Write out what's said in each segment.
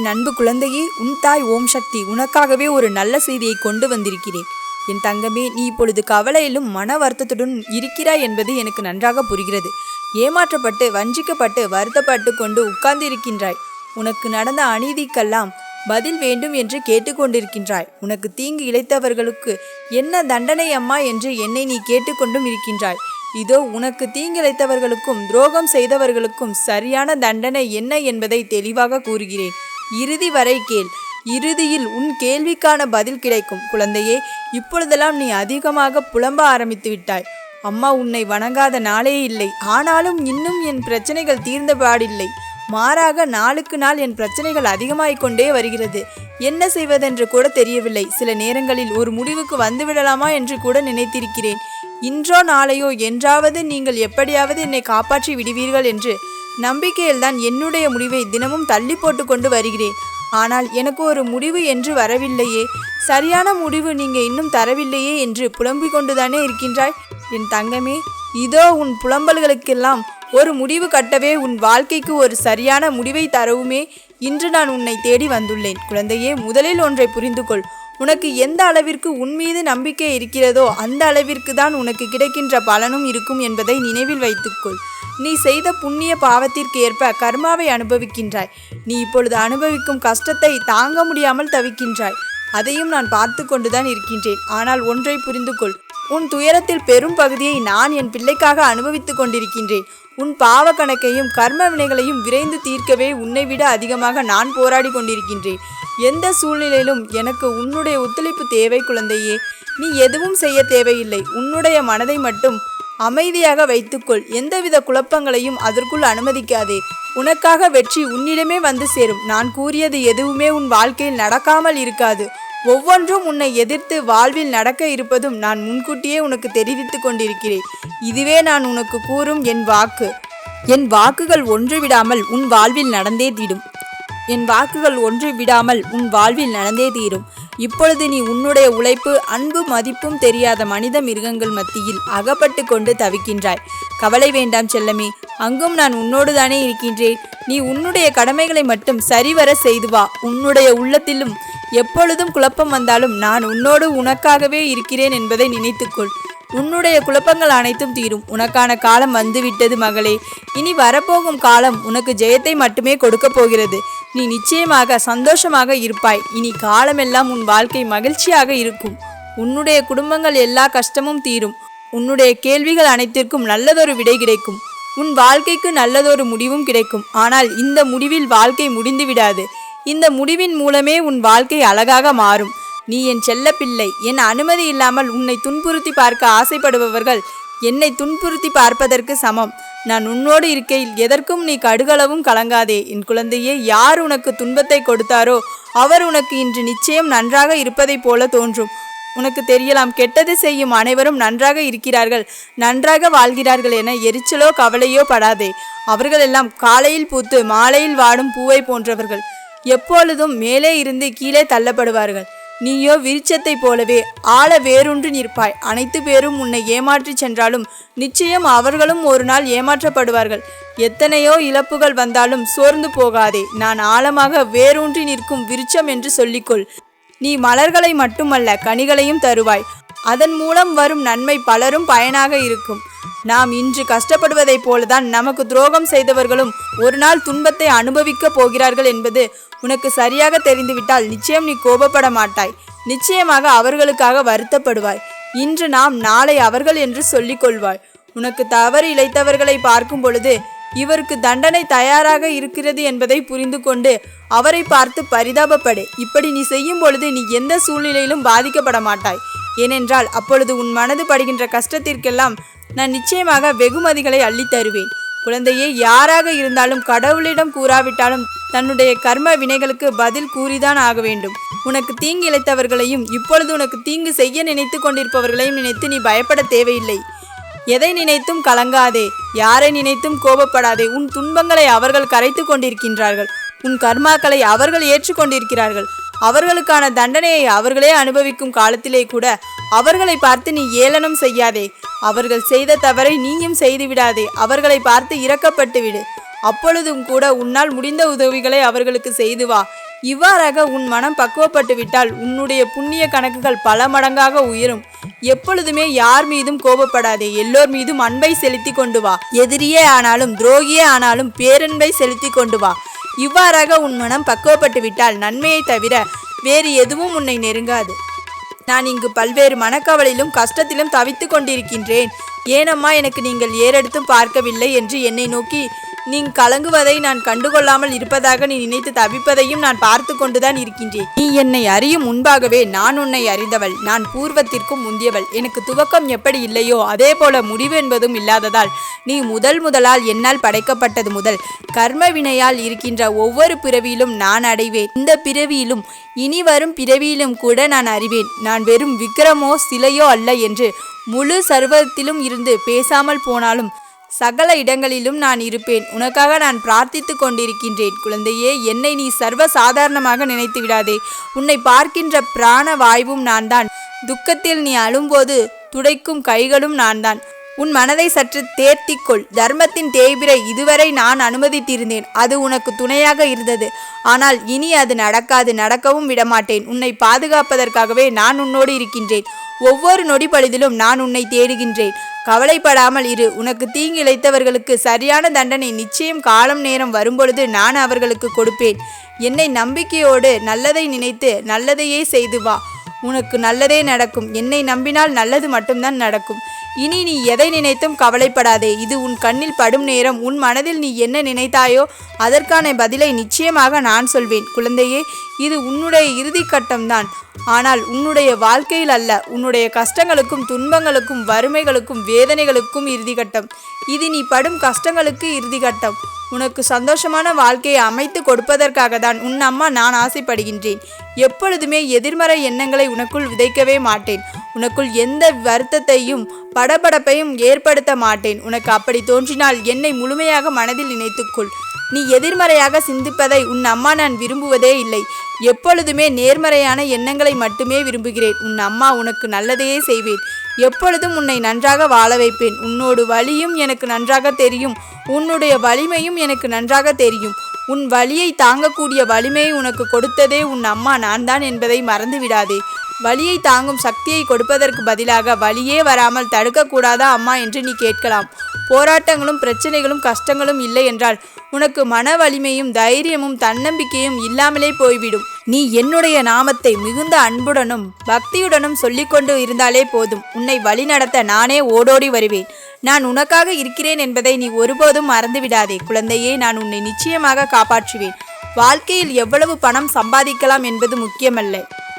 என் அன்பு குழந்தையே உன் தாய் ஓம் சக்தி உனக்காகவே ஒரு நல்ல செய்தியை கொண்டு வந்திருக்கிறேன். என் தங்கமே நீ இப்பொழுது கவலையிலும் மன வருத்தத்துடன் இருக்கிறாய் என்பது எனக்கு நன்றாக புரிகிறது. ஏமாற்றப்பட்டு வஞ்சிக்கப்பட்டு வருத்தப்பட்டு கொண்டு உட்கார்ந்திருக்கின்றாய். உனக்கு நடந்த அநீதிக்கெல்லாம் பதில் வேண்டும் என்று கேட்டுக்கொண்டிருக்கின்றாய். உனக்கு தீங்கு இழைத்தவர்களுக்கு என்ன தண்டனை அம்மா என்று என்னை நீ கேட்டுக்கொண்டும் இருக்கின்றாய். இதோ உனக்கு தீங்கிழைத்தவர்களுக்கும் துரோகம் செய்தவர்களுக்கும் சரியான தண்டனை என்ன என்பதை தெளிவாக கூறுகிறேன். இறுதி வரை கேள். இறுதியில் உன் கேள்விக்கான பதில் கிடைக்கும். குழந்தையே இப்பொழுதெல்லாம் நீ அதிகமாக புலம்ப ஆரம்பித்து விட்டாய். அம்மா உன்னை வணங்காத நாளே இல்லை. ஆனாலும் இன்னும் என் பிரச்சனைகள் தீர்ந்தபாடில்லை மாறாக நாளுக்கு நாள் என் பிரச்சனைகள் அதிகமாகிக் கொண்டே வருகிறது. என்ன செய்வதென்று கூட தெரியவில்லை. சில நேரங்களில் ஒரு முடிவுக்கு வந்துவிடலாமா என்று கூட நினைத்திருக்கிறேன். இன்றோ நாளையோ என்றாவது நீங்கள் எப்படியாவது என்னை காப்பாற்றி விடுவீர்கள் என்று நம்பிக்கையில்தான் என்னுடைய முடிவை தினமும் தள்ளி போட்டு கொண்டு வருகிறேன். ஆனால் எனக்கு ஒரு முடிவு என்று வரவில்லையே. சரியான முடிவு நீங்க இன்னும் தரவில்லையே என்று புலம்பிக் கொண்டுதானே இருக்கின்றாய்? என் தங்கமே இதோ உன் புலம்பல்களுக்கெல்லாம் ஒரு முடிவு கட்டவே உன் வாழ்க்கைக்கு ஒரு சரியான முடிவை தரவுமே. இன்று நான் உன்னை தேடி வந்துள்ளேன். குழந்தையே முதலில் ஒன்றை புரிந்து கொள். உனக்கு எந்த அளவிற்கு உன் மீது நம்பிக்கை இருக்கிறதோ அந்த அளவிற்கு தான் உனக்கு கிடைக்கின்ற பலனும் இருக்கும் என்பதை நினைவில் வைத்துக்கொள் நீ செய்த புண்ணிய பாவத்திற்கு ஏற்ப கர்மாவை அனுபவிக்கின்றாய். நீ இப்பொழுது அனுபவிக்கும் கஷ்டத்தை தாங்க முடியாமல் தவிக்கின்றாய். அதையும் நான் பார்த்து கொண்டுதான் இருக்கின்றேன். ஆனால் ஒன்றை புரிந்து கொள் உன் துயரத்தில் பெரும் பகுதியை நான் என் பிள்ளைக்காக அனுபவித்துக் கொண்டிருக்கின்றேன். உன் பாவ கணக்கையும் கர்ம வினைகளையும் விரைந்து தீர்க்கவே உன்னை விட அதிகமாக நான் போராடி கொண்டிருக்கின்றேன். எந்த சூழ்நிலையிலும் எனக்கு உன்னுடைய ஒத்துழைப்பு தேவை குழந்தையே. நீ எதுவும் செய்ய தேவையில்லை. உன்னுடைய மனதை மட்டும் அமைதியாக வைத்துக்கொள். எந்தவித குழப்பங்களையும் அதற்குள் அனுமதிக்காதே. உனக்காக வெற்றி உன்னிடமே வந்து சேரும். நான் கூறியது எதுவுமே உன் வாழ்க்கையில் நடக்காமல் இருக்காது. ஒவ்வொன்றும் உன்னை எதிர்த்து வாழ்வில் நடக்க இருப்பதும் நான் முன்கூட்டியே உனக்கு தெரிவித்து கொண்டிருக்கிறேன். இதுவே நான் உனக்கு கூறும் என் வாக்கு. என் வாக்குகள் ஒன்று விடாமல் உன் வாழ்வில் நடந்தே தீடும் என் வாக்குகள் ஒன்று விடாமல் உன் வாழ்வில் நடந்தே தீரும். இப்பொழுது நீ உன்னுடைய உழைப்பு அன்பு மதிப்பும் தெரியாத மனித மிருகங்கள் மத்தியில் அகப்பட்டு கொண்டு தவிக்கின்றாய். கவலை வேண்டாம் செல்லமே அங்கும் நான் உன்னோடு தானே இருக்கின்றேன். நீ உன்னுடைய கடமைகளை மட்டும் சரிவர செய்து வா. உன்னுடைய உள்ளத்திலும் எப்பொழுதும் குழப்பம் வந்தாலும் நான் உன்னோடு உனக்காகவே இருக்கிறேன் என்பதை நினைத்துக்கொள். உன்னுடைய குழப்பங்கள் அனைத்தும் தீரும். உனக்கான காலம் வந்துவிட்டது மகளே. இனி வரப்போகும் காலம் உனக்கு ஜெயத்தை மட்டுமே கொடுக்க போகிறது. நீ நிச்சயமாக சந்தோஷமாக இருப்பாய். இனி காலமெல்லாம் உன் வாழ்க்கை மகிழ்ச்சியாக இருக்கும். உன்னுடைய குடும்பங்கள் எல்லா கஷ்டமும் தீரும். உன்னுடைய கேள்விகள் அனைத்திற்கும் நல்லதொரு விடை கிடைக்கும். உன் வாழ்க்கைக்கு நல்லதொரு முடிவும் கிடைக்கும். ஆனால் இந்த முடிவில் வாழ்க்கை முடிந்து விடாது இந்த முடிவின் மூலமே உன் வாழ்க்கை அழகாக மாறும். நீ என் செல்லப்பிள்ளை. என் அனுமதி இல்லாமல் உன்னை துன்புறுத்தி பார்க்க ஆசைப்படுபவர்கள் என்னை துன்புறுத்தி பார்ப்பதற்கு சமம். நான் உன்னோடு இருக்கையில் எதற்கும் நீ கடுகளவும் கலங்காதே. என் குழந்தையே யார் உனக்கு துன்பத்தை கொடுத்தாரோ அவர் உனக்கு இன்று நிச்சயம் நன்றாக இருப்பதைப் போல தோன்றும். உனக்கு தெரியலாம் கெட்டது செய்யும் அனைவரும் நன்றாக இருக்கிறார்கள். நன்றாக வாழ்கிறார்கள் என எரிச்சலோ கவலையோ படாதே. அவர்களெல்லாம் காலையில் பூத்து மாலையில் வாடும் பூவை போன்றவர்கள். எப்பொழுதும் மேலே இருந்து கீழே தள்ளப்படுவார்கள். நீயோ விருட்சத்தைப் போலவே ஆழ வேரூன்றி நிற்பாய். அனைத்து பேரும் உன்னை ஏமாற்றிச் சென்றாலும் நிச்சயம் அவர்களும் ஒரு நாள் ஏமாற்றப்படுவார்கள். எத்தனையோ இழப்புகள் வந்தாலும் சோர்ந்து போகாதே. நான் ஆழமாக வேரூன்றி நிற்கும் விருச்சம் என்று சொல்லிக்கொள். நீ மலர்களை மட்டுமல்ல கனிகளையும் தருவாய். அதன் மூலம் வரும் நன்மை பலரும் பயனாக இருக்கும். நாம் இன்று கஷ்டப்படுவதைப் போலதான் நமக்கு துரோகம் செய்தவர்களும் ஒரு நாள் துன்பத்தை அனுபவிக்கப் போகிறார்கள் என்பது உனக்கு சரியாக தெரிந்துவிட்டால் நிச்சயம் நீ கோபப்பட மாட்டாய். நிச்சயமாக அவர்களுக்காக வருத்தப்படுவாய். இன்று நாம் நாளை அவர்கள் என்று சொல்லிக் கொள்வாய் உனக்கு தவறு இழைத்தவர்களை பார்க்கும் பொழுது இவருக்கு தண்டனை தயாராக இருக்கிறது என்பதை புரிந்து கொண்டு அவரை பார்த்து பரிதாபப்படு. இப்படி நீ செய்யும் பொழுது நீ எந்த சூழ்நிலையிலும் பாதிக்கப்பட மாட்டாய். ஏனென்றால் அப்பொழுது உன் மனது படுகின்ற கஷ்டத்திற்கெல்லாம் நான் நிச்சயமாக வெகுமதிகளை அள்ளித் தருவேன். குழந்தையே யாராக இருந்தாலும் கடவுளிடம் கூறாவிட்டாலும் தன்னுடைய கர்ம வினைகளுக்கு பதில் கூறிதான் ஆக வேண்டும். உனக்கு தீங்கு இழைத்தவர்களையும் இப்பொழுது உனக்கு தீங்கு செய்ய நினைத்து கொண்டிருப்பவர்களையும் நினைத்து நீ பயப்பட தேவையில்லை. எதை நினைத்தும் கலங்காதே யாரை நினைத்தும் கோபப்படாதே உன் துன்பங்களை அவர்கள் கரைத்து கொண்டிருக்கின்றார்கள். உன் கர்மாக்களை அவர்கள் ஏற்றுக்கொண்டிருக்கிறார்கள் அவர்களுக்கான தண்டனையை அவர்களே அனுபவிக்கும் காலத்திலே கூட அவர்களை பார்த்து நீ ஏளனம் செய்யாதே. அவர்கள் செய்த தவறை நீயும் செய்து விடாதே. அவர்களை பார்த்து இரக்கப்பட்டு விடு. அப்பொழுதும் கூட உன்னால் முடிந்த உதவிகளை அவர்களுக்கு செய்து வா. இவ்வாறாக உன் மனம் பக்குவப்பட்டு விட்டால் உன்னுடைய புண்ணிய கணக்குகள் பல மடங்காக உயரும். எப்பொழுதுமே யார் மீதும் கோபப்படாதே. எல்லோர் மீதும் அன்பை செலுத்தி கொண்டு வா. எதிரியே ஆனாலும் துரோகியே ஆனாலும் பேரன்பை செலுத்தி கொண்டு வா. இவ்வாறாக உன் மனம் பக்குவப்பட்டு விட்டால் நன்மையை தவிர வேறு எதுவும் உன்னை நெருங்காது. நான் இங்கு பல்வேறு மனக்கவலையிலும் கஷ்டத்திலும் தவித்துக் கொண்டிருக்கின்றேன். ஏனம்மா எனக்கு நீங்கள் ஏறெடுத்தும் பார்க்கவில்லை என்று என்னை நோக்கி நீ கலங்குவதை நான் கண்டுகொள்ளாமல் இருப்பதாக நீ நினைத்து தவிப்பதையும் நான் பார்த்து கொண்டுதான் இருக்கின்றேன். நீ என்னை அறியும் முன்பாகவே நான் உன்னை அறிந்தவள். நான் பூர்வத்திற்கும் முந்தியவள். எனக்கு துவக்கம் எப்படி இல்லையோ அதே போல முடிவு என்பதும் இல்லாததால் நீ முதல் முதலால் என்னால் படைக்கப்பட்டது முதல். கர்ம வினையால் இருக்கின்ற ஒவ்வொரு பிறவியிலும் நான் அடைவேன். இந்த பிறவியிலும் இனி வரும் பிறவியிலும் கூட நான் அறிவேன். நான் வெறும் விக்கிரமோ சிலையோ அல்ல என்று முழு சர்வத்திலும் இருந்து பேசாமல் போனாலும் சகல இடங்களிலும் நான் இருப்பேன். உனக்காக நான் பிரார்த்தித்து கொண்டிருக்கின்றேன். குழந்தையே என்னை நீ சர்வ சாதாரணமாக நினைத்து விடாதே. உன்னை பார்க்கின்ற பிராண வாய்வும் நான் தான் துக்கத்தில் நீ அழும்போது துடைக்கும் கைகளும் நான் தான் உன் மனதை சற்று தேர்த்திக்கொள். தர்மத்தின் தேய்பிரை இதுவரை நான் அனுமதித்திருந்தேன். அது உனக்கு துணையாக இருந்தது. ஆனால் இனி அது நடக்காது. நடக்கவும் விடமாட்டேன். உன்னை பாதுகாப்பதற்காகவே நான் உன்னோடு இருக்கின்றேன். ஒவ்வொரு நொடி பொழுதிலும் நான் உன்னை தேடுகின்றேன். கவலைப்படாமல் இரு. உனக்கு தீங்கிழைத்தவர்களுக்கு சரியான தண்டனை நிச்சயம் காலம் நேரம் வரும்பொழுது நான் அவர்களுக்கு கொடுப்பேன். என்னை நம்பிக்கையோடு நல்லதை நினைத்து நல்லதையே செய்து வா. உனக்கு நல்லதே நடக்கும். என்னை நம்பினால் நல்லது மட்டும்தான் நடக்கும். இனி நீ எதை நினைத்தும் கவலைப்படாதே. இது உன் கண்ணில் படும் நேரம். உன் மனதில் நீ என்ன நினைத்தாயோ அதற்கான பதிலை நிச்சயமாக நான் சொல்வேன். குழந்தையே இது உன்னுடைய இறுதி கட்டம்தான். ஆனால் உன்னுடைய வாழ்க்கையில் அல்ல உன்னுடைய கஷ்டங்களுக்கும் துன்பங்களுக்கும் வறுமைகளுக்கும் வேதனைகளுக்கும் இறுதி கட்டம். இது நீ படும் கஷ்டங்களுக்கு இறுதி கட்டம். உனக்கு சந்தோஷமான வாழ்க்கையை அமைத்து கொடுப்பதற்காக தான் உன் அம்மா நான் ஆசைப்படுகின்றேன். எப்பொழுதுமே எதிர்மறை எண்ணங்களை உனக்குள் விதைக்கவே மாட்டேன். உனக்குள் எந்த வருத்தத்தையும் படபடப்பையும் ஏற்படுத்த மாட்டேன். உனக்கு அப்படி தோன்றினால் என்னை முழுமையாக மனதில் நினைத்துக்கொள். நீ எதிர்மறையாக சிந்திப்பதை உன் அம்மா நான் விரும்புவதே இல்லை. எப்பொழுதுமே நேர்மறையான எண்ணங்களை மட்டுமே விரும்புகிறேன். உன் அம்மா உனக்கு நல்லதையே செய்வேன். எப்பொழுதும் உன்னை நன்றாக வாழ வைப்பேன். உன்னோடு வலியும் எனக்கு நன்றாக தெரியும். உன்னுடைய வலிமையும் எனக்கு நன்றாக தெரியும். உன் வலியை தாங்கக்கூடிய வலிமையை உனக்கு கொடுத்ததே உன் அம்மா. நான் தான் என்பதை மறந்து விடாதே வலியை தாங்கும் சக்தியை கொடுப்பதற்கு பதிலாக வலியே வராமல் தடுக்கக்கூடாதா அம்மா என்று நீ கேட்கலாம். போராட்டங்களும் பிரச்சனைகளும் கஷ்டங்களும் இல்லை என்றால் உனக்கு மன வலிமையும் தைரியமும் தன்னம்பிக்கையும் இல்லாமலே போய்விடும். நீ என்னுடைய நாமத்தை மிகுந்த அன்புடனும் பக்தியுடனும் சொல்லிக்கொண்டு இருந்தாலே போதும். உன்னை வழிநடத்த நானே ஓடோடி வருவேன். நான் உனக்காக இருக்கிறேன் என்பதை நீ ஒருபோதும் மறந்துவிடாதே குழந்தையே நான் உன்னை நிச்சயமாக காப்பாற்றுவேன். வாழ்க்கையில் எவ்வளவு பணம் சம்பாதிக்கலாம் என்பது முக்கியமல்ல.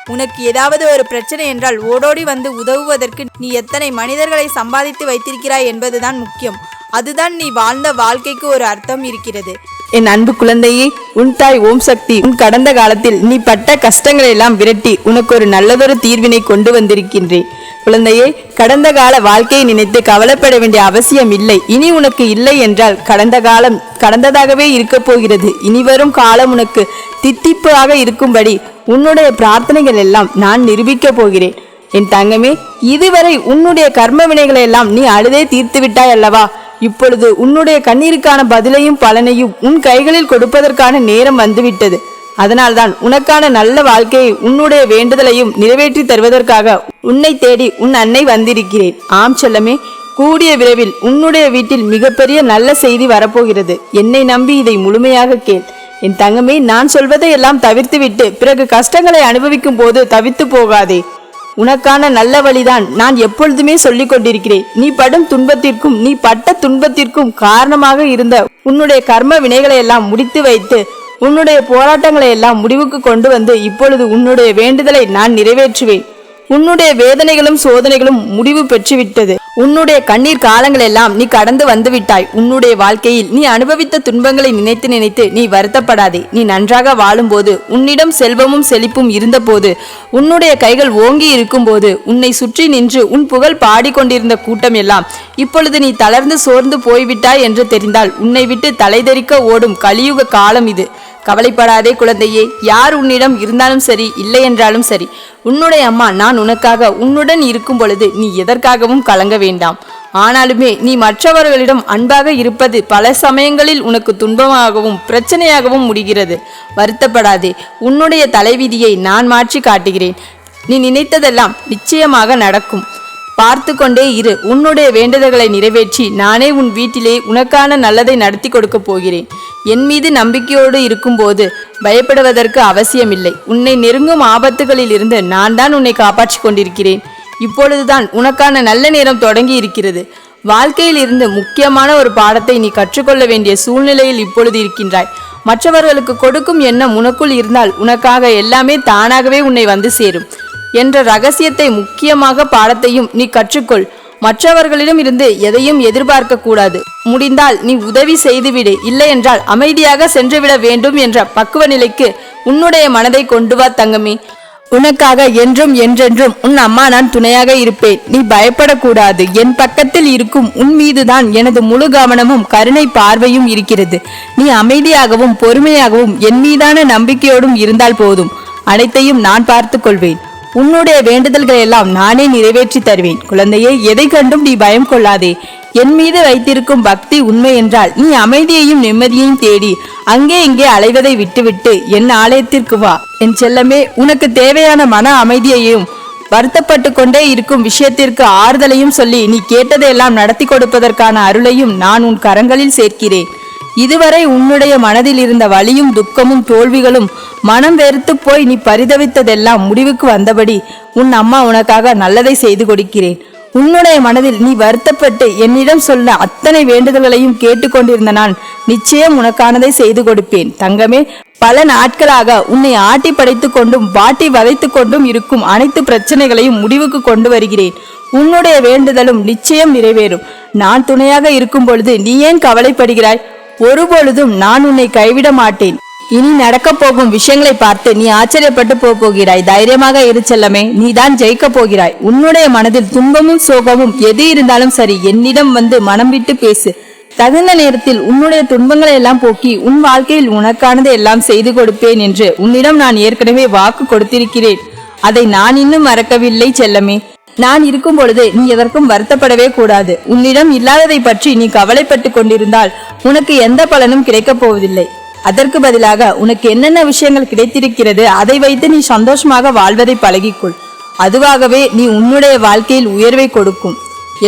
உனக்கு ஏதாவது ஒரு பிரச்சனை என்றால் ஓடோடி வந்து உதவுவதற்கு நீ எத்தனை மனிதர்களை சம்பாதித்து வைத்திருக்கிறாய் என்பதுதான் முக்கியம். அதுதான் நீ வாழ்ந்த வாழ்க்கைக்கு ஒரு அர்த்தம் இருக்கிறது. என் அன்பு குழந்தையே உன் தாய் ஓம் சக்தி உன் கடந்த காலத்தில் நீ பட்ட கஷ்டங்களை எல்லாம் விரட்டி உனக்கு ஒரு நல்லதொரு தீர்வினை கொண்டு வந்திருக்கின்றேன். குழந்தையே கடந்த கால வாழ்க்கையை நினைத்து கவலைப்பட வேண்டிய அவசியம் இல்லை. இனி உனக்கு இல்லை என்றால் கடந்த காலம் கடந்ததாகவே இருக்கப் போகிறது. இனி வரும் காலம் உனக்கு தித்திப்பாக இருக்கும்படி உன்னுடைய பிரார்த்தனைகள் எல்லாம் நான் நிரூபிக்கப் போகிறேன். என் தங்கமே இதுவரை உன்னுடைய கர்ம வினைகளை எல்லாம் நீ அழுதே தீர்த்து விட்டாய் அல்லவா? இப்பொழுது உன்னுடைய கண்ணீருக்கான பதிலையும் பலனையும் உன் கைகளில் கொடுப்பதற்கான நேரம் வந்துவிட்டது. அதனால்தான் உனக்கான நல்ல வாழ்க்கையை உன்னுடைய வேண்டுதலையும் நிறைவேற்றி தருவதற்காக உன்னை தேடி உன் அன்னை வந்திருக்கிறேன். ஆம் செல்லமே கூடிய விரைவில் உன்னுடைய வீட்டில் மிகப்பெரிய நல்ல செய்தி வரப்போகிறது. என்னை நம்பி இதை முழுமையாக கேள். என் தங்கமே நான் சொல்வதை எல்லாம் தவிர்த்துவிட்டு பிறகு கஷ்டங்களை அனுபவிக்கும் போது தவித்து போகாதே. உனக்கான நல்ல வழிதான் நான் எப்பொழுதுமே சொல்லிக் கொண்டிருக்கிறேன். நீ படும் துன்பத்திற்கும் நீ பட்ட துன்பத்திற்கும் காரணமாக இருந்த உன்னுடைய கர்ம வினைகளை எல்லாம் முடித்து வைத்து உன்னுடைய போராட்டங்களை எல்லாம் முடிவுக்கு கொண்டு வந்து இப்பொழுது உன்னுடைய வேண்டுதலை நான் நிறைவேற்றுவேன். உன்னுடைய வேதனைகளும் சோதனைகளும் முடிவு பெற்றுவிட்டது. உன்னுடைய கண்ணீர் காலங்கள் எல்லாம் நீ கடந்து வந்து விட்டாய் உன்னுடைய வாழ்க்கையில் நீ அனுபவித்த துன்பங்களை நினைத்து நினைத்து நீ வருத்தப்படாதே. நீ நன்றாக வாழும்போது உன்னிடம் செல்வமும் செழிப்பும் இருந்தபோது உன்னுடைய கைகள் ஓங்கி இருக்கும்போது உன்னை சுற்றி நின்று உன் புகழ் பாடிக்கொண்டிருந்த கூட்டம் எல்லாம் இப்பொழுது நீ தளர்ந்து சோர்ந்து போய்விட்டாய் என்று தெரிந்தால் உன்னை விட்டு தலைதெறிக்க ஓடும் கலியுக காலம் இது. கவலைப்படாதே குழந்தையே. யார் உன்னிடம் இருந்தாலும் சரி இல்லை என்றாலும் சரி. உன்னுடைய அம்மா நான் உனக்காக உன்னுடன் இருக்கும் பொழுது நீ எதற்காகவும் கலங்க வேண்டாம். ஆனாலுமே நீ மற்றவர்களிடம் அன்பாக இருப்பது பல சமயங்களில் உனக்கு துன்பமாகவும் பிரச்சனையாகவும் முடிகிறது. வருத்தப்படாதே. உன்னுடைய தலைவிதியை நான் மாற்றி காட்டுகிறேன். நீ நினைத்ததெல்லாம் நிச்சயமாக நடக்கும். பார்த்து கொண்டே இரு. உன்னுடைய வேண்டுதல்களை நிறைவேற்றி நானே உன் வீட்டிலே உனக்கான நல்லதை நடத்தி கொடுக்கப் போகிறேன். என் மீது நம்பிக்கையோடு இருக்கும்போது பயப்படுவதற்கு அவசியமில்லை. உன்னை நெருங்கும் ஆபத்துகளில் இருந்து நான் தான் உன்னை காப்பாற்றிக் கொண்டிருக்கிறேன். இப்பொழுதுதான் உனக்கான நல்ல நேரம் தொடங்கி இருக்கிறது. வாழ்க்கையில் இருந்து முக்கியமான ஒரு பாடத்தை நீ கற்றுக்கொள்ள வேண்டிய சூழ்நிலையில் இப்பொழுது இருக்கின்றாய். மற்றவர்களுக்கு கொடுக்கும் எண்ணம் உனக்குள் இருந்தால் உனக்காக எல்லாமே தானாகவே உன்னை வந்து சேரும். என்ற ரகசியத்தை முக்கியமாக பாடத்தையும் நீ கற்றுக்கொள். மற்றவர்களிடம் இருந்து எதையும் எதிர்பார்க்க கூடாது. முடிந்தால் நீ உதவி செய்துவிடு. இல்லையென்றால் அமைதியாக சென்றுவிட வேண்டும் என்ற பக்குவ நிலைக்கு உன்னுடைய மனதை கொண்டு வா தங்கமே. உனக்காக என்றும் என்றென்றும் உன் அம்மா நான் துணையாக இருப்பேன். நீ பயப்படக்கூடாது. என் பக்கத்தில் இருக்கும் உன் மீதுதான் எனது முழு கவனமும் கருணை பார்வையும் இருக்கிறது. நீ அமைதியாகவும் பொறுமையாகவும் என் மீதான நம்பிக்கையோடும் இருந்தால் போதும். அனைத்தையும் நான் பார்த்துக்கொள்வேன். உன்னுடைய வேண்டுதல்களை எல்லாம் நானே நிறைவேற்றி தருவேன். குழந்தையே எதை கண்டும் நீ பயம் கொள்ளாதே. என் மீது வைத்திருக்கும் பக்தி உண்மை என்றால் நீ அமைதியையும் நிம்மதியையும் தேடி அங்கே இங்கே அலைவதை விட்டுவிட்டு என் ஆலயத்திற்கு வா. என் செல்லமே உனக்கு தேவையான மன அமைதியையும் வருத்தப்பட்டு கொண்டே இருக்கும் விஷயத்திற்கு ஆறுதலையும் சொல்லி நீ கேட்டதையெல்லாம் நடத்தி கொடுப்பதற்கான அருளையும் நான் உன் கரங்களில் சேர்க்கிறேன். இதுவரை உன்னுடைய மனதில் இருந்த வலியும் துக்கமும் தோல்விகளும் மனம் வெறுத்து போய் நீ பரிதவித்ததெல்லாம் முடிவுக்கு வந்தபடி உன் அம்மா உனக்காக நல்லதை செய்து கொடுக்கிறேன். உன்னுடைய மனதில் நீ வருத்தப்பட்டு என்னிடம் சொல்ல அத்தனை வேண்டுதல்களையும் கேட்டுக்கொண்டிருந்த நான் நிச்சயம் உனக்கானதை செய்து கொடுப்பேன். தங்கமே பல நாட்களாக உன்னை ஆட்டி படைத்து கொண்டும் வாட்டி வதைத்து கொண்டும் இருக்கும் அனைத்து பிரச்சனைகளையும் முடிவுக்கு கொண்டு வருகிறேன். உன்னுடைய வேண்டுதலும் நிச்சயம் நிறைவேறும். நான் துணையாக இருக்கும் பொழுது நீ ஏன் கவலைப்படுகிறாய்? ஒருபொழுதும் நான் உன்னை கைவிட மாட்டேன். இனி நடக்க போகும் விஷயங்களை பார்த்து நீ ஆச்சரியப்பட்டு போக போகிறாய். தைரியமாக இரு செல்லமே நீதான் ஜெயிக்க போகிறாய். உன்னுடைய மனதில் துன்பமும் சோகமும் எது இருந்தாலும் சரி என்னிடம் வந்து மனம் விட்டு பேசு. தகுந்த நேரத்தில் உன்னுடைய துன்பங்களை எல்லாம் போக்கி உன் வாழ்க்கையில் உனக்கானதை எல்லாம் செய்து கொடுப்பேன் என்று உன்னிடம் நான் ஏற்கனவே வாக்கு கொடுத்திருக்கிறேன். அதை நான் இன்னும் மறக்கவில்லை செல்லமே. நான் இருக்கும் பொழுது நீ எதற்கும் வருத்தப்படவே கூடாது. உன்னிடம் இல்லாததை பற்றி நீ கவலைப்பட்டு கொண்டிருந்தால் உனக்கு எந்த பலனும் கிடைக்கப் போவதில்லை. அதற்கு பதிலாக உனக்கு என்னென்ன விஷயங்கள் கிடைத்திருக்கிறது அதை வைத்து நீ சந்தோஷமாக வாழ்வதை பழகிக்கொள். அதுவாகவே நீ உன்னுடைய வாழ்க்கையில் உயர்வை கொடுக்கும்.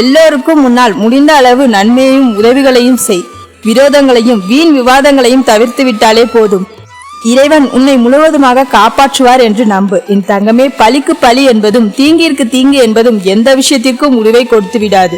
எல்லோருக்கும் முன்னால் முடிந்த அளவு நன்மையையும் உதவிகளையும் செய். விரோதங்களையும் வீண் விவாதங்களையும் தவிர்த்து விட்டாலே போதும். இறைவன் உன்னை முழுவதுமாக காப்பாற்றுவார் என்று நம்பு. என் தங்கமே பலிக்கு பலி என்பதும் தீங்கிற்கு தீங்கு என்பதும் எந்த விஷயத்திற்கும் முடிவை கொடுத்து விடாது.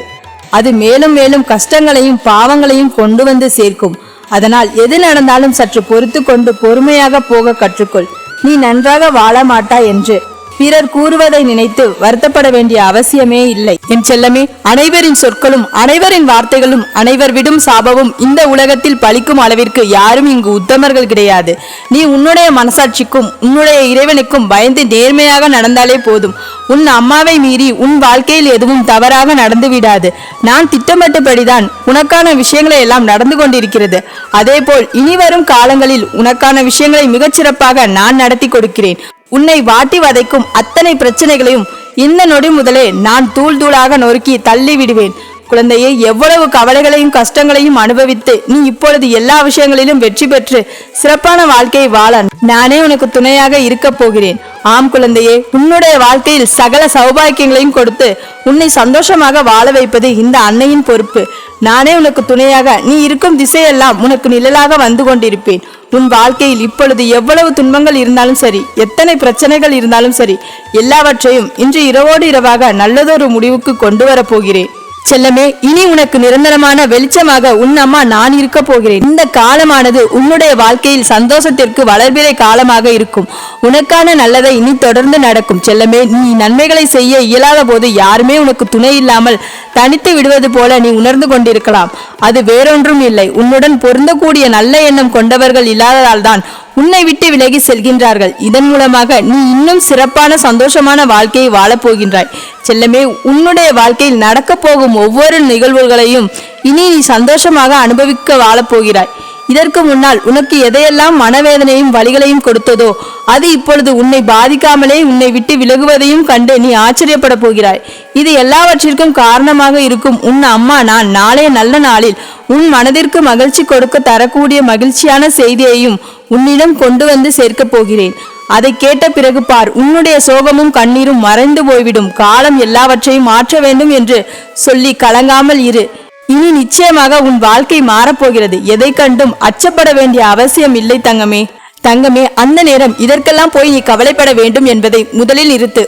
அது மேலும் மேலும் கஷ்டங்களையும் பாவங்களையும் கொண்டு வந்து சேர்க்கும். அதனால் எது நடந்தாலும் சற்று பொறுத்து கொண்டு பொறுமையாக போக கற்றுக்கொள். நீ நன்றாக வாழ மாட்டாய் என்று பிறர் கூறுவதை நினைத்து வருத்தப்பட வேண்டிய அவசியமே இல்லை. என் செல்லமே அனைவரின் சொற்களும் அனைவரின் வார்த்தைகளும் அனைவர் விடும் சாபமும் இந்த உலகத்தில் பழிக்கும் அளவிற்கு யாரும் இங்கு உத்தமர்கள் கிடையாது. நீ உன்னுடைய மனசாட்சிக்கும் உன்னுடைய இறைவனுக்கும் பயந்து நேர்மையாக நடந்தாலே போதும். உன் அம்மாவை மீறி உன் வாழ்க்கையில் எதுவும் தவறாக நடந்து விடாது. நான் திட்டமிட்டபடிதான் உனக்கான விஷயங்களை எல்லாம் நடந்து கொண்டிருக்கிறது. அதேபோல் இனி வரும் காலங்களில் உனக்கான விஷயங்களை மிகச்சிறப்பாக நான் நடத்தி கொடுக்கிறேன். உன்னை வாட்டி வதைக்கும் அத்தனை பிரச்சனைகளையும் இந்த நொடி முதலே நான் தூள் தூளாக நொறுக்கி தள்ளி விடுவேன் குழந்தையே எவ்வளவு கவலைகளையும் கஷ்டங்களையும் அனுபவித்து நீ இப்பொழுது எல்லா விஷயங்களிலும் வெற்றி பெற்று சிறப்பான வாழ்க்கையை வாழ நானே உனக்கு துணையாக இருக்க போகிறேன். ஆம் குழந்தையே உன்னுடைய வாழ்க்கையில் சகல சௌபாக்கியங்களையும் கொடுத்து உன்னை சந்தோஷமாக வாழ வைப்பது இந்த அன்னையின் பொறுப்பு. நானே உனக்கு துணையாக நீ இருக்கும் திசையெல்லாம் உனக்கு நிழலாக வந்து கொண்டிருப்பேன். உன் வாழ்க்கையில் இப்பொழுது எவ்வளவு துன்பங்கள் இருந்தாலும் சரி எத்தனை பிரச்சனைகள் இருந்தாலும் சரி எல்லாவற்றையும் இன்று இரவோடு இரவாக நல்லதொரு முடிவுக்கு கொண்டு வரப் போகிறேன். செல்லமே இனி உனக்கு நிரந்தரமான வெளிச்சமாக உன் அம்மா நான் இருக்க போகிறேன். இந்த காலமானது உன்னுடைய வாழ்க்கையில் சந்தோஷத்திற்கு வளர்பிறை காலமாக இருக்கும். உனக்கான நல்லதை இனி தொடர்ந்து நடக்கும். செல்லமே நீ நன்மைகளை செய்ய இயலாத போது யாருமே உனக்கு துணை இல்லாமல் தனித்து விடுவது போல நீ உணர்ந்து கொண்டிருக்கலாம். அது வேறொன்றும் இல்லை. உன்னுடன் பொருந்தக்கூடிய நல்ல எண்ணம் கொண்டவர்கள் இல்லாததால் தான் உன்னை விட்டு விலகி செல்கின்றார்கள். இதன் மூலமாக நீ இன்னும் சிறப்பான சந்தோஷமான வாழ்க்கையை வாழப் போகின்றாய். செல்லமே உன்னுடைய வாழ்க்கையில் நடக்கப் போகும் ஒவ்வொரு நிகழ்வுகளையும் இனி நீ சந்தோஷமாக அனுபவிக்க வாழப்போகிறாய் இதற்கு முன்னால் உனக்கு எதையெல்லாம் மனவேதனையும் வலிகளையும் கொடுத்ததோ அது இப்பொழுது உன்னை பாதிக்காமலே உன்னை விட்டு விலகுவதையும் கண்டு நீ ஆச்சரியப்பட போகிறாய். இது எல்லாவற்றிற்கும் காரணமாக இருக்கும் உன் அம்மா நான் நாளைய நல்ல நாளில் உன் மனதிற்கு மகிழ்ச்சி கொடுக்க தரக்கூடிய மகிழ்ச்சியான செய்தியையும் உன்னிடம் கொண்டு வந்து சேர்க்கப் போகிறேன். அதை கேட்ட பிறகு பார் உன்னுடைய சோகமும் கண்ணீரும் மறைந்து போய்விடும். காலம் எல்லாவற்றையும் மாற்ற வேண்டும் என்று சொல்லி கலங்காமல் இரு. இனி நிச்சயமாக உன் வாழ்க்கை மாறப்போகிறது. எதை கண்டும் அச்சப்பட வேண்டிய அவசியம் இல்லை தங்கமே. தங்கமே அந்த நேரம் இதற்கெல்லாம் போய் நீ கவலைப்பட வேண்டும் என்பதை முதலில் நிறுத்து.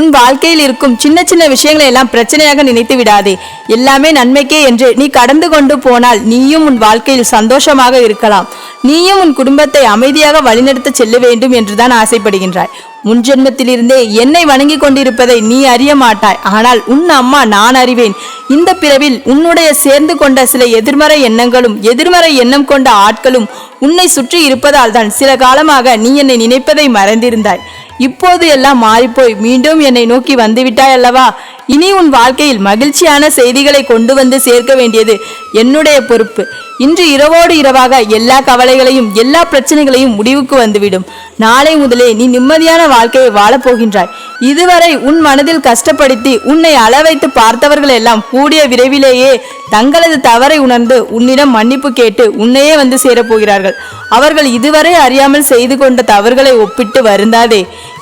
உன் வாழ்க்கையில் இருக்கும் சின்ன சின்ன விஷயங்களை எல்லாம் பிரச்சனையாக நினைத்து விடாதே. எல்லாமே நன்மைக்கே என்று நீ கடந்து கொண்டு போனால் நீயும் உன் வாழ்க்கையில் சந்தோஷமாக இருக்கலாம். நீயும் உன் குடும்பத்தை அமைதியாக வழிநடத்த செல்ல வேண்டும் என்றுதான் ஆசைப்படுகின்றாய். முன்ஜென்மத்திலிருந்தே என்னை வணங்கி கொண்டிருப்பதை நீ அறிய மாட்டாய். ஆனால் உன் அம்மா நான் அறிவேன். இந்த பிறவில் உன்னுடைய சேர்ந்து கொண்ட சில எதிர்மறை எண்ணங்களும் எதிர்மறை எண்ணம் கொண்ட ஆட்களும் உன்னை சுற்றி இருப்பதால் தான் சில காலமாக நீ என்னை நினைப்பதை மறந்திருந்தாய். இப்போது எல்லாம் மாறிப்போய் மீண்டும் என்னை நோக்கி வந்துவிட்டாய் அல்லவா? இனி உன் வாழ்க்கையில் மகிழ்ச்சியான செய்திகளை கொண்டு வந்து சேர்க்க வேண்டியது என்னுடைய பொறுப்பு. இன்று இரவோடு இரவாக எல்லா கவலைகளையும் எல்லா பிரச்சனைகளையும் முடிவுக்கு வந்துவிடும். நாளை முதலே நீ நிம்மதியான வாழ்க்கையை வாழப் போகின்றாய் இதுவரை உன் மனதில் கஷ்டப்படுத்தி உன்னை அளவைத்து பார்த்தவர்கள் எல்லாம் கூடிய விரைவிலேயே தங்களது தவறை உணர்ந்து உன்னிடம் மன்னிப்பு கேட்டு உன்னையே வந்து சேரப்போகிறார்கள். அவர்கள் இதுவரை அறியாமல் செய்து கொண்ட தவறுகளை ஒப்பிட்டு வருந்தாதே.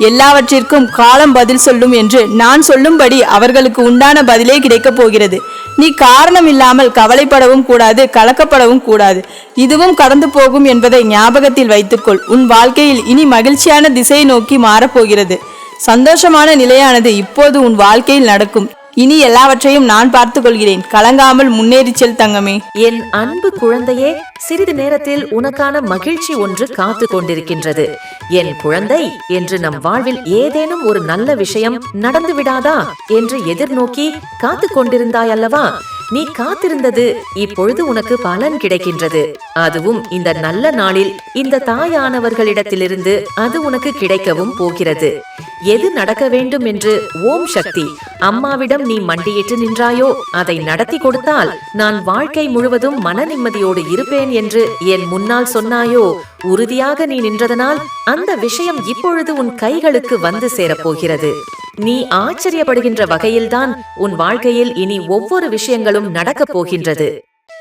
எல்லாவற்றிற்கும் காலம் பதில் சொல்லும் என்று நான் சொல்லும்படி அவர்களுக்கு உண்டான பதிலே கிடைக்கப் போகிறது. நீ காரணம் இல்லாமல் கவலைப்படவும் கூடாது கலக்கப்படவும் கூடாது. இதுவும் கடந்து போகும் என்பதை ஞாபகத்தில் வைத்துக்கொள். உன் வாழ்க்கையில் இனி மகிழ்ச்சியான திசையை நோக்கி மாறப்போகிறது. சந்தோஷமான நிலையானது இப்போது உன் வாழ்க்கையில் நடக்கும். இனி எல்லாவற்றையும் நான் பார்த்துக் கொள்கிறேன் கலங்காமல் முன்னேறி செல் தங்கமே. என் அன்பு குழந்தையே சிறிது நேரத்தில் உனக்கான மகிழ்ச்சி ஒன்று காத்து கொண்டிருக்கின்றது. என் குழந்தை என்று நம் வாழ்வில் ஏதேனும் ஒரு நல்ல விஷயம் நடந்து விடாதா என்று எதிர்நோக்கி காத்து கொண்டிருந்தாய் அல்லவா நீ காத்திருந்தது. இப்பொழுது உனக்கு பலன் கிடைக்கின்றது. அதுவும் இந்த நல்ல நாளில் இந்த தாயானவர்களிடத்திலிருந்து அது உனக்கு கிடைக்கவும் போகிறது. எது நடக்க வேண்டும் என்று ஓம் சக்தி அம்மாவிடம் நீ மண்டியிட்டு நின்றாயோ? அதை நடத்தி கொடுத்தால் நான் வாழ்க்கை முழுவதும் மன நிம்மதியோடு இருப்பேன் என்று என் முன்னால் சொன்னாயோ? உறுதியாக நீ நின்றதனால் அந்த விஷயம் இப்பொழுது உன் கைகளுக்கு வந்து சேரப்போகிறது. நீ ஆச்சரியப்படுகின்ற வகையில்தான் உன் வாழ்க்கையில் இனி ஒவ்வொரு விஷயங்களும் நடக்கப் போகின்றது.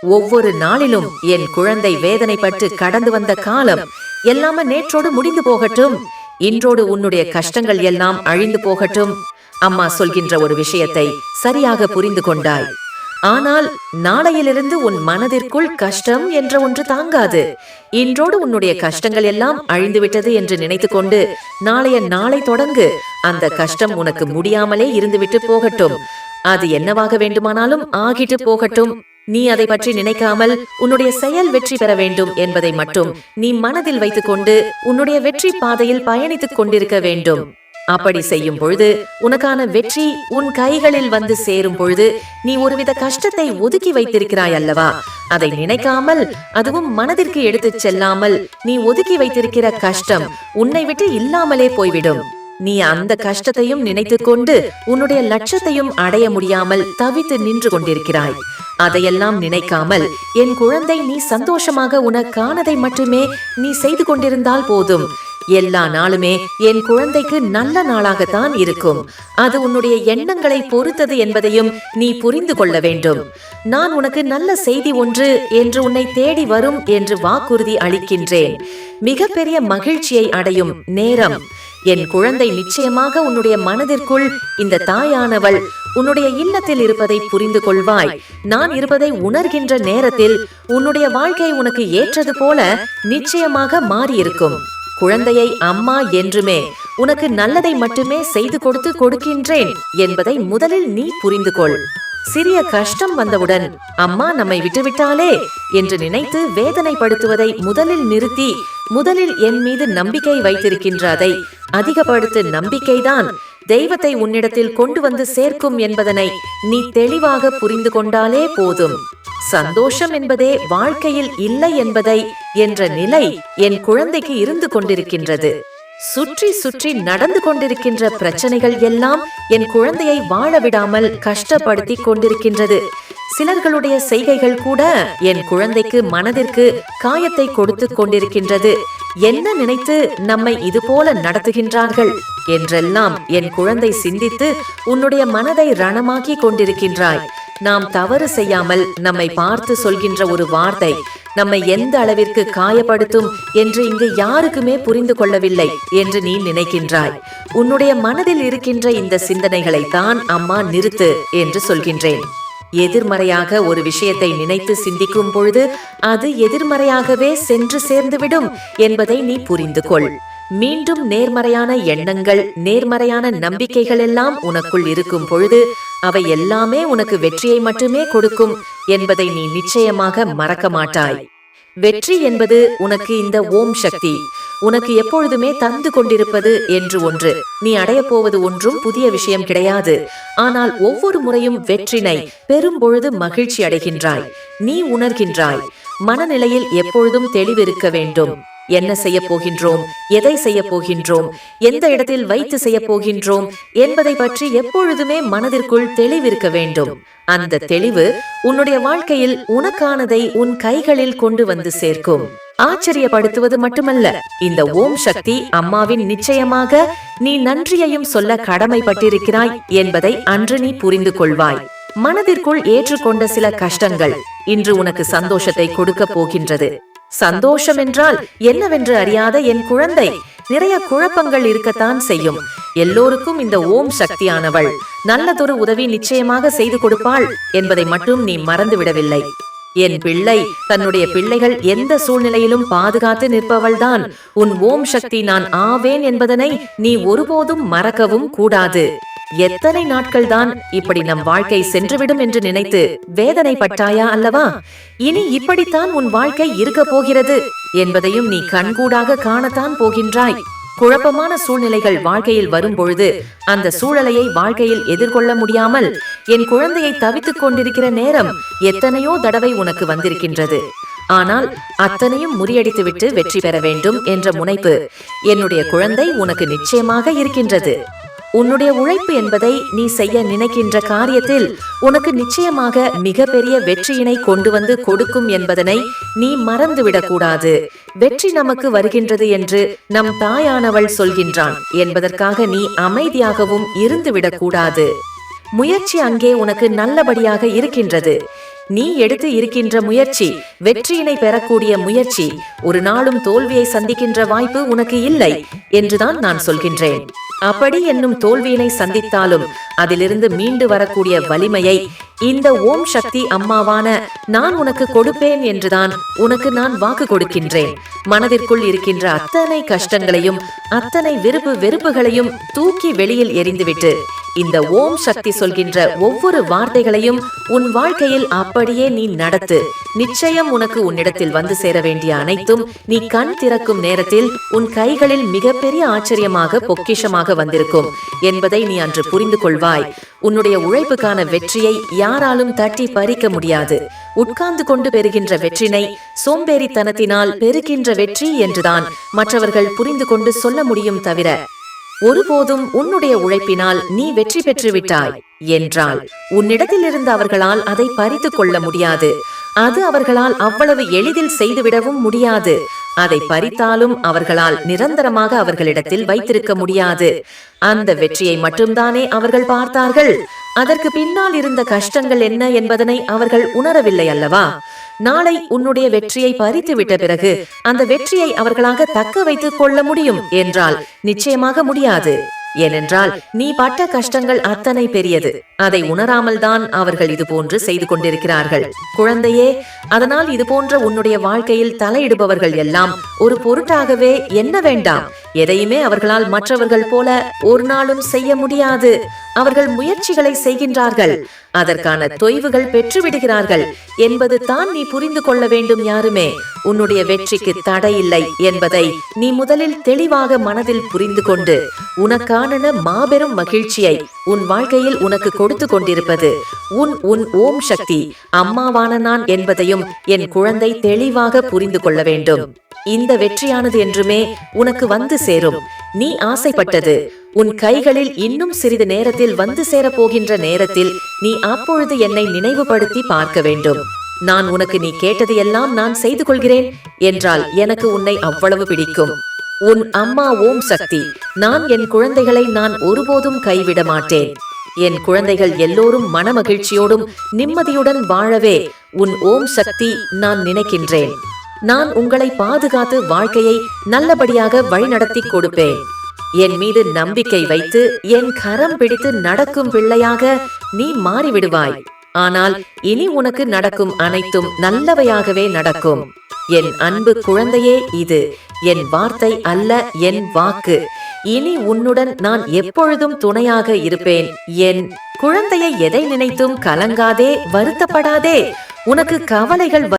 ஒவ்வொரு நாளிலும் என் குழந்தை வேதனைப்பட்டு கடந்து வந்த காலம் எல்லாம நேற்றோடு முடிந்து போகட்டும் இன்றோடு உன்னுடைய கஷ்டங்கள் எல்லாம் அழிந்து போகட்டும். அம்மா சொல்கின்ற ஒரு விஷயத்தை சரியாக புரிந்து கொண்டாய். ஆனால் நாளையிலிருந்து உன் மனதிற்குள் கஷ்டம் என்ற ஒன்று தாங்காது. இன்றோடு உன்னுடைய கஷ்டங்கள் எல்லாம் அழிந்துவிட்டது என்று நினைத்துக்கொண்டு நாளைய நாளை தொடங்கு. அந்த கஷ்டம் உனக்கு முடியாமலே இருந்துவிட்டு போகட்டும். அது என்னவாக வேண்டுமானாலும் ஆகிட்டு போகட்டும். நீ அதை பற்றி நினைக்காமல் உன்னுடைய செயல் வெற்றி பெற வேண்டும் என்பதை மட்டும் நீ மனதில் வைத்துக்கொண்டு உன்னுடைய வெற்றி பாதையில் பயணித்துக் கொண்டிருக்க வேண்டும். அப்படி செய்யும் பொழுது உனக்கான வெற்றி உன் கைகளில் வந்து சேரும் பொழுது நீ ஒருவித கஷ்டத்தை ஒதுக்கி வைத்திருக்கிறாய் அல்லவா? அதை நினைக்காமல் அதுவும் மனதிற்கு எடுத்துச் செல்லாமல் நீ ஒதுக்கி வைத்திருக்கிற கஷ்டம் உன்னை விட்டு இல்லாமலே போய்விடும். நீ அந்த கஷ்டத்தையும் நினைத்துக் கொண்டு உன்னுடைய லட்சத்தையும் அடைய முடியாமல் தவித்து நின்று கொண்டிருக்கிறாய். அதையெல்லாம் நினைக்காமல் என் குழந்தை நீ சந்தோஷமாக உனக்கானதை மட்டுமே நீ செய்து கொண்டிருந்தால் போதும். எல்லா நாளுமே என் குழந்தைக்கு நல்ல நாளாகத்தான் இருக்கும். அது உன்னுடைய எண்ணங்களை பொறுத்தது என்பதையும் நீ புரிந்து கொள்ள வேண்டும். நான் உனக்கு நல்ல செய்தி ஒன்று என்று உன்னை தேடி வரும் என்று வாக்குறுதி அளிக்கின்றேன். மிகப்பெரிய மகிழ்ச்சியை அடையும் நேரம். என் குழந்தை நிச்சயமாக உன்னுடைய மனதிற்குள் இந்த தாயானவள் உன்னுடைய இல்லத்தில் இருப்பதை புரிந்து கொள்வாய். நான் இருப்பதை உணர்கின்ற நேரத்தில் உன்னுடைய வாழ்க்கை உனக்கு ஏற்றது போல நிச்சயமாக மாறியிருக்கும். குழந்தையை அம்மா என்றுமே உனக்கு நல்லதை மட்டுமே செய்து கொடுத்து கொடுக்கின்றேன் என்பதை முதலில் நீ புரிந்து கொள் சிறிய கஷ்டம் வந்தவுடன் அம்மா நம்மை விட்டுவிட்டாளே என்று நினைத்து வேதனைப்படுத்துவதை முதலில் நிறுத்தி முதலில் என் மீது நம்பிக்கை வைத்திருக்கின்ற அதை அதிகப்படுத்து நம்பிக்கைதான் தெய்வத்தை உன்னிடத்தில் கொண்டு வந்து சேர்க்கும் என்பதனை நீ தெளிவாக புரிந்து கொண்டாலே போதும். சந்தோஷம் என்பதே வாழ்க்கையில் இல்லை என்பதை என்ற நிலை என் குழந்தைக்கு இருந்து கொண்டிருக்கின்றது. சுற்றி சுற்றி நடந்து கொண்டிருக்கின்ற பிரச்சனைகள் எல்லாம் என் குழந்தையை வாழ விடாமல் கஷ்டப்படுத்தி கொண்டிருக்கின்றது. சிலர்களுடைய செய்கைகள் கூட என் குழந்தைக்கு மனதிற்கு காயத்தை கொடுத்து கொண்டிருக்கின்றது. என்ன நினைத்து நம்மை இதுபோல நடத்துகின்றார்கள் என்றெல்லாம் என் குழந்தை சிந்தித்து உன்னுடைய மனதை ரணமாக்கி கொண்டிருக்கின்றாய். நாம் தவறு செய்யாமல் நம்மை பார்த்து சொல்கின்ற ஒரு வார்த்தை நம்மை எந்த அளவிற்கு காயப்படுத்தும் என்று இங்கு யாருக்குமே புரிந்து கொள்ளவில்லை என்று நீ நினைக்கின்றாய். உன்னுடைய மனதில் இருக்கின்ற இந்த சிந்தனைகளை தான் அம்மா நிறுத்து என்று சொல்கின்றேன். எதிர்மறையாக ஒரு விஷயத்தை நினைத்து சிந்திக்கும் பொழுது அது எதிர்மறையாகவே சென்று சேர்ந்துவிடும் என்பதை நீ புரிந்து கொள் மீண்டும் நேர்மறையான எண்ணங்கள் நேர்மறையான நம்பிக்கைகள் எல்லாம் உனக்குள் இருக்கும் பொழுது அவை எல்லாமே உனக்கு வெற்றியை மட்டுமே கொடுக்கும் என்பதை நீ நிச்சயமாக மறக்க மாட்டாய். வெற்றி என்பது உனக்கு இந்த ஓம் சக்தி உனக்கு எப்பொழுதுமே தந்து கொண்டிருப்பது என்று ஒன்று. நீ அடையப் போவது ஒன்றும் புதிய விஷயம் கிடையாது. ஆனால் ஒவ்வொரு முறையும் வெற்றினை பெரும்பொழுது மகிழ்ச்சி அடைகின்றாய் நீ உணர்கின்றாய். மனநிலையில் எப்பொழுதும் தெளிவிருக்க வேண்டும். என்ன செய்ய போகின்றோம் எதை செய்ய போகின்றோம் எந்த இடத்தில் வைத்து செய்ய போகின்றோம் என்பதை பற்றி எப்பொழுதுமே மனதிற்குள் தெளிவிருக்க வேண்டும். அந்த தெளிவு உன்னுடைய வாழ்க்கையில் உனக்கானதை உன் கைகளில் கொண்டு வந்து சேர்க்கும். ஆச்சரியப்படுத்துவது மட்டுமல்ல இந்த ஓம் சக்தி அம்மாவின் நிச்சயமாக நீ நன்றியையும் சொல்ல கடமைப்பட்டிருக்கிறாய் என்பதை அன்று நீ புரிந்து கொள்வாய். மனதிற்குள் ஏற்றுக்கொண்ட சில கஷ்டங்கள் இன்று உனக்கு சந்தோஷத்தை கொடுக்க போகின்றது. சந்தோஷம் என்றால் என்னவென்று அறியாத என் குழந்தை. நிறைய குழப்பங்கள் இருக்கத்தான் செய்யும். எல்லோருக்கும் இந்த ஓம் சக்தியானவள். நல்லதொரு உதவி நிச்சயமாக செய்து கொடுப்பாள் என்பதை மட்டும் நீ மறந்துவிடவில்லை. என் பிள்ளை தன்னுடைய பிள்ளைகள் எந்த சூழ்நிலையிலும் பாதுகாத்து நிற்பவள்தான். உன் ஓம் சக்தி நான் ஆவேன் என்பதனை நீ ஒருபோதும் மறக்கவும் கூடாது. எத்தனை நாட்கள்தான் இப்படி நம் வாழ்க்கை சென்றுவிடும் என்று நினைத்து வேதனை பட்டாயா அல்லவா? இனி இப்படித்தான் உன் வாழ்க்கை இருக்க போகிறது என்பதையும் நீ கண்கூடாக காணத்தான் போகின்றாய். குழப்பமான சூழ்நிலைகள் வாழ்க்கையில் வரும்பொழுது அந்த சூழலையை வாழ்க்கையில் எதிர்கொள்ள முடியாமல் என் குழந்தையை தவித்துக் கொண்டிருக்கிற நேரம் எத்தனையோ தடவை உனக்கு வந்திருக்கின்றது. ஆனால் அத்தனையும் முறியடித்துவிட்டு வெற்றி பெற வேண்டும் என்ற முனைப்பு என்னுடைய குழந்தை உனக்கு நிச்சயமாக இருக்கின்றது. உன்னுடைய உழைப்பு என்பதை நீ செய்ய நினைக்கின்ற காரியத்தில் உனக்கு நிச்சயமாக மிகப்பெரிய வெற்றியினை கொண்டு வந்து கொடுக்கும் என்பதனை நீ மறந்துவிடக் கூடாது வெற்றி நமக்கு வருகின்றது என்று நம் தாயானவள் சொல்கின்றான். என்பதற்காக நீ அமைதியாகவும் இருந்துவிடக் கூடாது முயற்சி அங்கே உனக்கு நல்லபடியாக இருக்கின்றது. நீ எடுத்து இருக்கின்ற முயற்சி வெற்றியினை பெறக்கூடிய முயற்சி ஒரு நாளும் தோல்வியை சந்திக்கின்ற வாய்ப்பு உனக்கு இல்லை என்றுதான் நான் சொல்கின்றேன். அப்படி என்னும் தோல்வியினை சந்தித்தாலும் அதிலிருந்து மீண்டு வரக்கூடிய வலிமையை இந்த ஓம் சக்தி அம்மாவான நான் உனக்கு கொடுப்பேன் என்றுதான் உனக்கு நான் வாக்கு கொடுக்கின்றேன். மனதிற்குள் இருக்கின்ற அத்தனை கஷ்டங்களையும் அத்தனை விருப்பு வெறுப்புகளையும் தூக்கி வெளியில் எரிந்துவிட்டு இந்த ஓம் சக்தி சொல்கின்ற ஒவ்வொரு வார்த்தைகளையும் உன் வாழ்க்கையில் அப்படியே நீ நடத்து. நிச்சயம் உனக்கு உன்னிடத்தில் வந்து சேர வேண்டிய அனைத்தும் நீ கண் திறக்கும் நேரத்தில் உன் கைகளில் மிகப்பெரிய ஆச்சரியமாக பொக்கிஷமாக வந்திருக்கும் என்பதை நீ அன்று புரிந்து கொள்வாய் உன்னுடைய உழைப்புக்கான வெற்றியை யாராலும் தட்டி பறிக்க முடியாது. உட்கார்ந்து கொண்டு பெறுகின்ற வெற்றினை சோம்பேறித்தனத்தினால் பெறுகின்ற வெற்றி என்றுதான் மற்றவர்கள் புரிந்து கொண்டு சொல்ல முடியும் தவிர ஒருபோதும் உன்னுடைய உழைப்பினால் நீ வெற்றி பெற்று விட்டாய் என்றால் உன்னிடத்திலிருந்து அவர்களால் அதை பறித்து கொள்ள முடியாது. அது அவர்களால் அவ்வளவு எளிதில் செய்துவிடவும் முடியாது. அதை பறித்தாலும் அவர்களால் நிரந்தரமாக அவர்களிடத்தில் வைத்திருக்க முடியாது. அந்த வெற்றியை மட்டும்தானே அவர்கள் பார்த்தார்கள். அதற்கு பின்னால் இருந்த கஷ்டங்கள் என்ன என்பதனை அவர்கள் உணரவில்லை அல்லவா? நாளை உன்னுடைய வெற்றியை பறித்து விட்ட பிறகு அந்த வெற்றியை அவர்களாக தக்க வைத்துக் கொள்ள முடியும் என்றால் நிச்சயமாக முடியாது. ஏனென்றால் நீ பட்ட கஷ்டங்கள் அத்தனை பெரியது. அதை உணராமல் தான் அவர்கள் இது போன்று செய்து கொண்டிருக்கிறார்கள். குழந்தையே அதனால் இது போன்ற உன்னுடைய வாழ்க்கையில் தலையிடுபவர்கள் எல்லாம் ஒரு பொருட்டாகவே என்ன வேண்டாம்? எதையுமே அவர்களால் மற்றவர்கள் போல ஒரு நாளும் செய்ய முடியாது. அவர்கள் முயற்சிகளை செய்கின்றார்கள். அதற்கான தொய்வுகள் பெற்றுவிடுகிறார்கள் என்பது தான் நீ புரிந்து கொள்ள வேண்டும் யாருமே. உன்னுடைய வெற்றிக்கு தடையில்லை என்பதை நீ முதலில் தெளிவாக மனதில் புரிந்து கொண்டு உனக்கான மாபெரும் மகிழ்ச்சியை உன் வாழ்க்கையில் உனக்கு கொடுத்து கொண்டிருப்பது. உன் உன் ஓம் சக்தி அம்மாவான நான் என்பதையும் என் குழந்தை தெளிவாக புரிந்து கொள்ள வேண்டும். இந்த வெற்றியானது என்றுமே உனக்கு வந்து சேரும். நீ ஆசைப்பட்டது உன் கைகளில் இன்னும் சிறிது நேரத்தில் வந்து சேரப் போகின்ற நேரத்தில் நீ அப்பொழுது என்னை நினைவுபடுத்தி பார்க்க வேண்டும். நான் உனக்கு நீ கேட்டது எல்லாம் நான் செய்து கொள்கிறேன் என்றால் எனக்கு உன்னை அவ்வளவு பிடிக்கும். உன் அம்மா ஓம் சக்தி நான் என் குழந்தைகளை நான் ஒருபோதும் கைவிட மாட்டேன். என் குழந்தைகள் எல்லோரும் மனமகிழ்ச்சியோடும் நிம்மதியுடன் வாழவே உன் ஓம் சக்தி நான் நினைக்கின்றேன். நான் உங்களை பாதுகாத்து வாழ்க்கையை நல்லபடியாக வழிநடத்தி கொடுப்பேன். என் மீது நம்பிக்கை வைத்து என் கரம் பிடித்து நடக்கும் பிள்ளையாக நீ மாறிவிடுவாய். ஆனால் இனி உனக்கு நடக்கும் அனைத்தும் நல்லவையாகவே நடக்கும். என் அன்பு குழந்தையே இது. என் வார்த்தை அல்ல என் வாக்கு. இனி உன்னுடன் நான் எப்பொழுதும் துணையாக இருப்பேன். என் குழந்தையை எதை நினைத்தும் கலங்காதே வருத்தப்படாதே. உனக்கு கவலைகள்